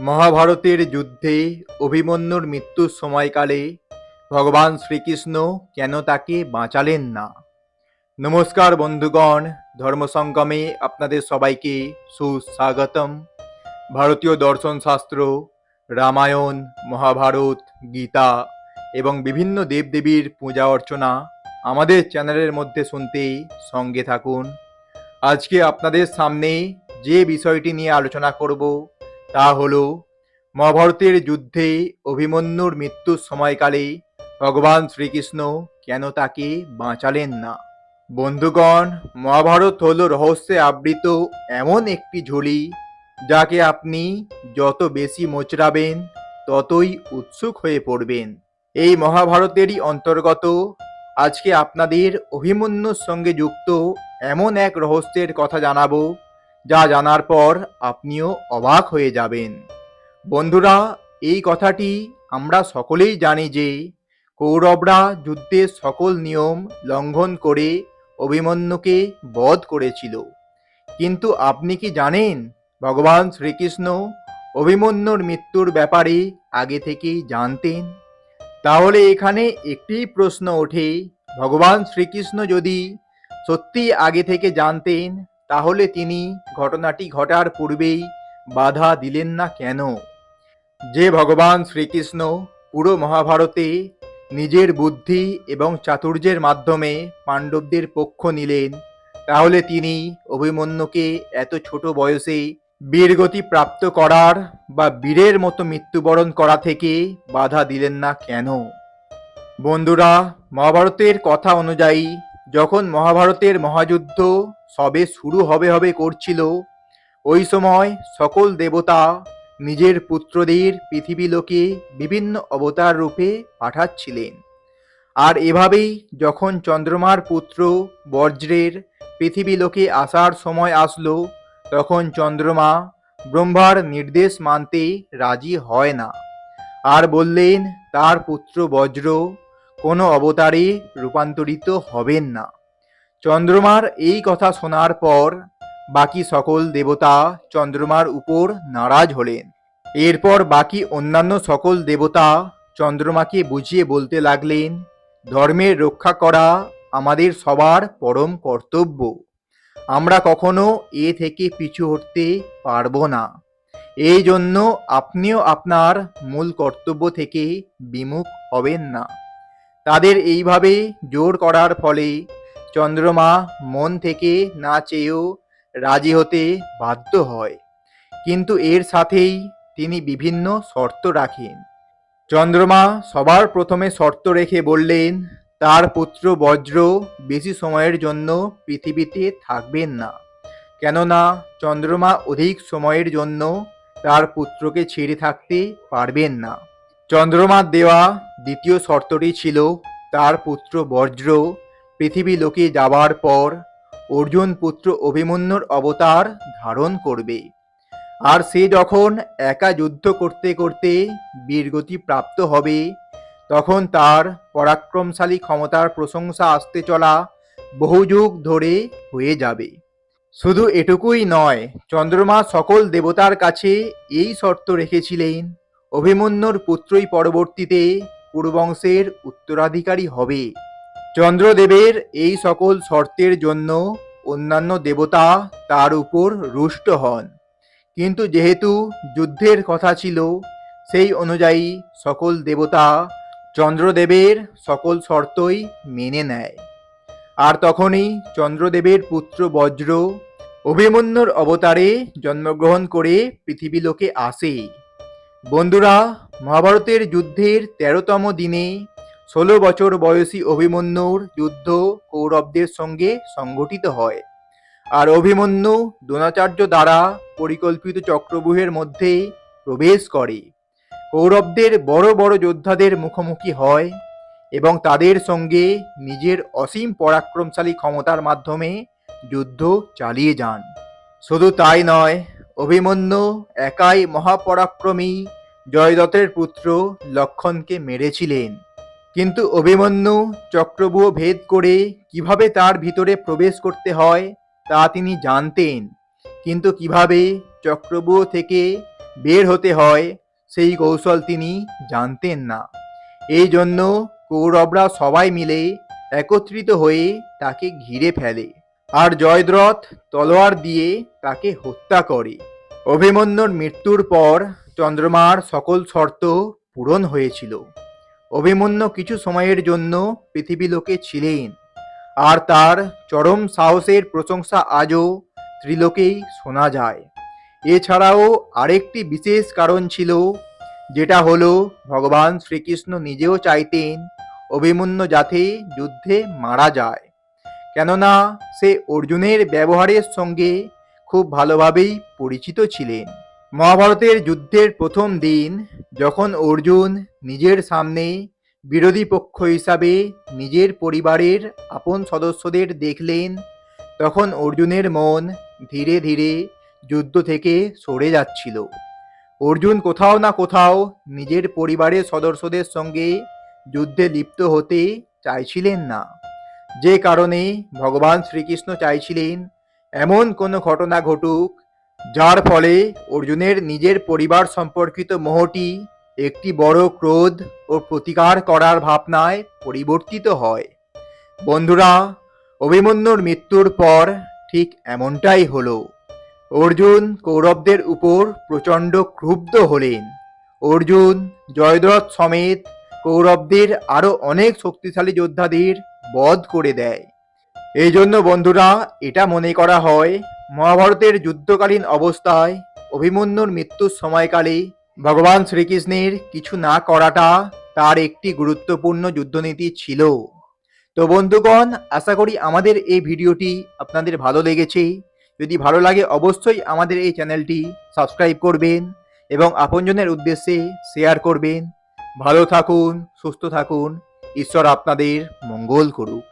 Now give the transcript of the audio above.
মহাভারতের যুদ্ধে অভিমন্যুর মৃত্যুর সময়কালে ভগবান শ্রীকৃষ্ণ কেন তাকে বাঁচালেন না? নমস্কার বন্ধুগণ ধর্মসঙ্গমে আপনাদের সবাইকে সুস্বাগতম। ভারতীয় দর্শনশাস্ত্র রামায়ণ, মহাভারত, গীতা এবং বিভিন্ন দেবদেবীর পূজা অর্চনা আমাদের চ্যানেলের মধ্যে শুনতে সঙ্গে থাকুন। আজকে আপনাদের সামনে যে বিষয়টি নিয়ে আলোচনা করব তা হলো, মহাভারতের যুদ্ধে অভিমন্যুর মৃত্যুর সময়কালে ভগবান শ্রীকৃষ্ণ কেন তাকে বাঁচালেন না? বন্ধুগণ, মহাভারত হল রহস্যে আবৃত এমন একটি ঝুলি, যাকে আপনি যত বেশি মোচড়াবেন, ততই উৎসুক হয়ে পড়বেন। এই মহাভারতেরই অন্তর্গত আজকে আপনাদের অভিমন্যুর সঙ্গে যুক্ত এমন এক রহস্যের কথা জানাব যা জানার পর আপনিও অবাক হয়ে যাবেন। বন্ধুরা, এই কথাটি আমরা সকলেই জানি যে কৌরবরা যুদ্ধের সকল নিয়ম লঙ্ঘন করে অভিমন্যুকে বধ করেছিল। কিন্তু আপনি কি জানেন, ভগবান শ্রীকৃষ্ণ অভিমন্যুর মৃত্যুর ব্যাপারে আগে থেকেই জানতেন? তাহলে এখানে একটি প্রশ্ন ওঠে, ভগবান শ্রীকৃষ্ণ যদি সত্যি আগে থেকে জানতেন তাহলে তিনি ঘটনাটি ঘটার পূর্বেই বাধা দিলেন না কেন? যে ভগবান শ্রীকৃষ্ণ পুরো মহাভারতে নিজের বুদ্ধি এবং চাতুর্যের মাধ্যমে পাণ্ডবদের পক্ষ নিলেন, তাহলে তিনি অভিমন্যুকে এত ছোট বয়সে বীরগতি প্রাপ্ত করার বা বীরের মতো মৃত্যুবরণ করা থেকে বাধা দিলেন না কেন? বন্ধুরা, মহাভারতের কথা অনুযায়ী যখন মহাভারতের মহাযুদ্ধ সবে শুরু হবে হবে করছিল। ওই সময় সকল দেবতা নিজের পুত্রদের পৃথিবী লোকে বিভিন্ন অবতার রূপে পাঠাচ্ছিলেন। আর এভাবেই যখন চন্দ্রমার পুত্র বজ্রের পৃথিবী লোকে আসার সময় আসলো, তখন চন্দ্রমা ব্রহ্মার নির্দেশ মানতে রাজি হয় না। আর বললেন, তার পুত্র বজ্র কোনো অবতারে রূপান্তরিত হবেন না। চন্দ্রমার এই কথা শোনার পর বাকি সকল দেবতা চন্দ্রমার উপর নারাজ হলেন। এরপর বাকি অন্যান্য সকল দেবতা চন্দ্রমাকে বুঝিয়ে বলতে লাগলেন ধর্মের রক্ষা করা আমাদের সবার পরম কর্তব্য। আমরা কখনো এ থেকে পিছু হটতে পারব না। এই জন্য আপনিও আপনার মূল কর্তব্য থেকে বিমুখ হবেন না। তাদের এইভাবে জোর করার ফলে চন্দ্রমা মন থেকে না চেয়েও রাজি হতে বাধ্য হয়। কিন্তু এর সাথেই তিনি বিভিন্ন শর্ত রাখেন। চন্দ্রমা সবার প্রথমে শর্ত রেখে বললেন, তার পুত্র বজ্র বেশি সময়ের জন্য পৃথিবীতে থাকবেন না। কেননা চন্দ্রমা অধিক সময়ের জন্য তার পুত্রকে ছেড়ে থাকতে পারবেন না। চন্দ্রমার দেওয়া দ্বিতীয় শর্তটি ছিল, তার পুত্র বজ্র পৃথিবী লোকে যাওয়ার পর অর্জুন পুত্র অভিমন্যুর অবতার ধারণ করবে। আর সে যখন একা যুদ্ধ করতে করতে বীরগতি প্রাপ্ত হবে, তখন তার পরাক্রমশালী ক্ষমতার প্রশংসা আসতে চলা বহু যুগ ধরে হয়ে যাবে। শুধু এটুকুই নয়, চন্দ্রমা সকল দেবতার কাছে এই শর্ত রেখেছিলেন, অভিমন্যুর পুত্রই পরবর্তীতে কুরুবংশের উত্তরাধিকারী হবে। চন্দ্রদেবের এই সকল শর্তের জন্য অন্যান্য দেবতা তার উপর রুষ্ট হন। কিন্তু যেহেতু যুদ্ধের কথা ছিল, সেই অনুযায়ী সকল দেবতা চন্দ্রদেবের সকল শর্তই মেনে নেয়। আর তখনই চন্দ্রদেবের পুত্র বজ্র অভিমন্যুর অবতারে জন্মগ্রহণ করে পৃথিবীলোকে আসে। বন্ধুরা, মহাভারতের যুদ্ধের তেরোতম দিনে ষোলো বছর বয়সী অভিমন্যুর যুদ্ধ কৌরবদের সঙ্গে সংগঠিত হয়। আর অভিমন্যু দ্রোণাচার্য দ্বারা পরিকল্পিত চক্রব্যূহের মধ্যে প্রবেশ করে। কৌরবদের বড় বড় যোদ্ধাদের মুখোমুখি হয় এবং তাদের সঙ্গে নিজের অসীম পরাক্রমশালী ক্ষমতার মাধ্যমে যুদ্ধ চালিয়ে যান। শুধু তাই নয়, অভিমন্যু একাই মহাপরাক্রমী জয়দত্তের পুত্র লক্ষণকে মেরেছিলেন। কিন্তু অভিমন্যু চক্রব্যূহ ভেদ করে কীভাবে তার ভিতরে প্রবেশ করতে হয়, তা তিনি জানতেন। কিন্তু কীভাবে চক্রব্যূহ থেকে বের হতে হয়, সেই কৌশল তিনি জানতেন না। এই জন্য কৌরবরা সবাই মিলে একত্রিত হয়ে তাকে ঘিরে ফেলে আর জয়দ্রথ তলোয়ার দিয়ে তাকে হত্যা করে। অভিমন্যুর মৃত্যুর পর চন্দ্রমার সকল শর্ত পূরণ হয়েছিল। অভিমন্যু কিছু সময়ের জন্য পৃথিবীলোকে ছিলেন, আর তার চরম সাহসের প্রশংসা আজও ত্রিলোকেই শোনা যায়। এছাড়াও আরেকটি বিশেষ কারণ ছিল, যেটা হলো ভগবান শ্রীকৃষ্ণ নিজেও চাইতেন অভিমন্যু যাতে যুদ্ধে মারা যায়। কেননা সে অর্জুনের ব্যবহারের সঙ্গে খুব ভালোভাবেই পরিচিত ছিলেন। মহাভারতের যুদ্ধের প্রথম দিন, যখন অর্জুন নিজের সামনে বিরোধী পক্ষ হিসাবে নিজের পরিবারের আপন সদস্যদের দেখলেন, তখন অর্জুনের মন ধীরে ধীরে যুদ্ধ থেকে সরে যাচ্ছিল। অর্জুন কোথাও না কোথাও নিজের পরিবারের সদস্যদের সঙ্গে যুদ্ধে লিপ্ত হতে চাইছিলেন না। যে কারণে ভগবান শ্রীকৃষ্ণ চাইছিলেন, এমন কোনো ঘটনা ঘটুক যার ফলে অর্জুনের নিজের পরিবার সম্পর্কিত মোহটি একটি বড় ক্রোধ ও প্রতিকার করার ভাবনায় পরিবর্তিত হয়। বন্ধুরা, অভিমন্যুর মৃত্যুর পর ঠিক এমনটাই হলো। অর্জুন কৌরবদের উপর প্রচণ্ড ক্রুব্ধ হলেন। অর্জুন, জয়দ্রথ সমেত কৌরবদের আরও অনেক শক্তিশালী যোদ্ধাদের বধ করে দেয়। এই জন্য বন্ধুরা, এটা মনে করা হয় মহাভারতের যুদ্ধকালীন অবস্থায় অভিমন্যুর মৃত্যুর সময়কালে ভগবান শ্রীকৃষ্ণের কিছু না করাটা তার একটি গুরুত্বপূর্ণ যুদ্ধনীতি ছিল। তো বন্ধুগণ, আশা করি আমাদের এই ভিডিওটি আপনাদের ভালো লেগেছে। যদি ভালো লাগে, অবশ্যই আমাদের এই চ্যানেলটি সাবস্ক্রাইব করবেন এবং আপনজনের উদ্দেশ্যে শেয়ার করবেন। ভালো থাকুন, সুস্থ থাকুন। ঈশ্বর আপনাদের মঙ্গল করুক।